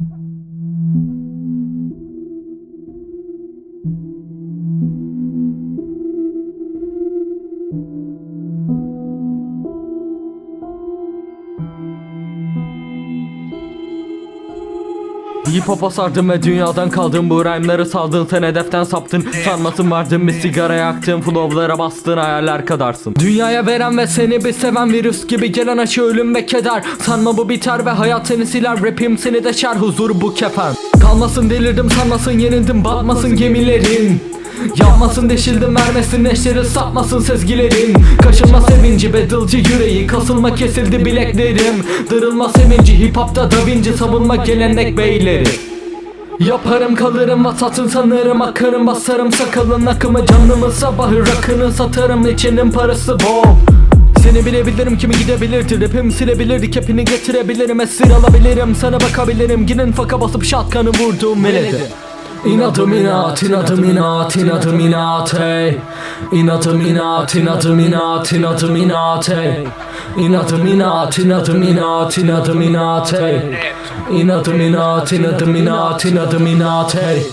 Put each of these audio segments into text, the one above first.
Thank mm -hmm. you. Hip hop'a sardım ve dünyadan kaldım Bu rhyme'ları saldın sen hedeften saptın. Sanmasın vardın bir sigara yaktın Flow'lara bastın hayaller kadarsın. Dünyaya veren ve seni bir seven virüs gibi gelen aşı ölüm ve keder. Sanma bu biter ve hayat seni siler Rapim seni deşer. Huzur bu kefen. Kalmasın delirdim sanmasın yenildim batmasın gemilerin Yapmasın deşildim vermesin neşleri sapmasın sezgilerin Kaşınma sevinci bedılcı yüreği Kasılma kesildi bileklerim. Dırılma sevinci hip hopta da Vinci Savunma gelenek beyleri Yaparım kalırım vasatın sanırım Akarım basarım sakalın akımı Canımı sabahı rakını satarım içinin parası bol. Seni bilebilirim kimi gidebilirdi Rapim silebilirdi kepini getirebilirim Esir alabilirim sana bakabilirim. Gidin faka basıp şatkanı vurdum meledi İnadım inat, inadım inat, inadım inat hey İnadım inat, inadım inat, inadım inat hey İnadım inat, inadım inat, inadım inat hey İnadım inat, inadım inat, inadım inat hey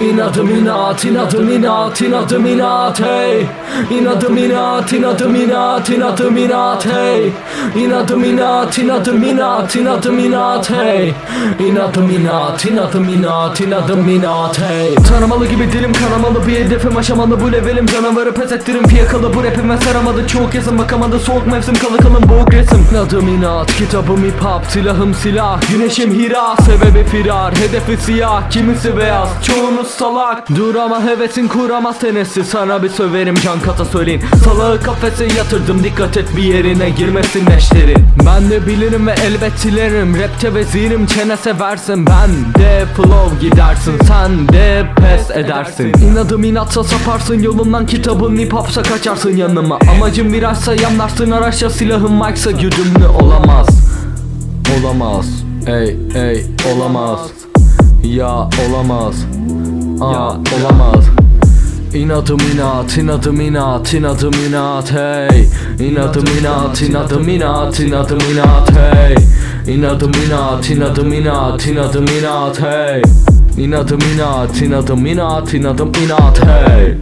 İnadım inat, inadım inat, inadım inat hey. İnadım inat, inadım inat, inadım inat hey. İnadım inat, inadım inat, inadım inat hey. İnadım inat, inadım inat, inadım inat hey. Tanımalı gibi dilim kanamalı bir hedefim aşamalı. Bu levelim Canavarı pes ettirim fiyakalı. Bu rapime saramadı. Çoğu kesim bakamadı. Soğuk mevsim kalı kalın boğuk resim. İnadım inat, kitabım hip hop, silahım silah. Güneşim hira, sebebi firar. Hedefi siyah, kimisi beyaz, çoğunuz salak. Dur ama hevesin kuramaz senesi Sana bir söverim can kata söyleyin. Salağı kafese yatırdım dikkat et bir yerine girmesin neşterin. Ben de bilirim ve elbet silerim. Rapte vezirim çene seversin. Ben de flow gidersin Sen de pes edersin. İnadım inatsa saparsın yolundan Kitabın hip hopsa kaçarsın yanıma. Amacım virajsa yanlarsın araçla Silahım mike'sa güdümlü olamaz. Olamaz. Ey ey olamaz. Ya olamaz Aa, olamaz İnadım inat, inadım inat, inadım inat hey İnadım inat, inadım inat, inadım inat hey İnadım inat, inadım inat, inadım inat hey İnadım inat, inadım inat, inadım inat hey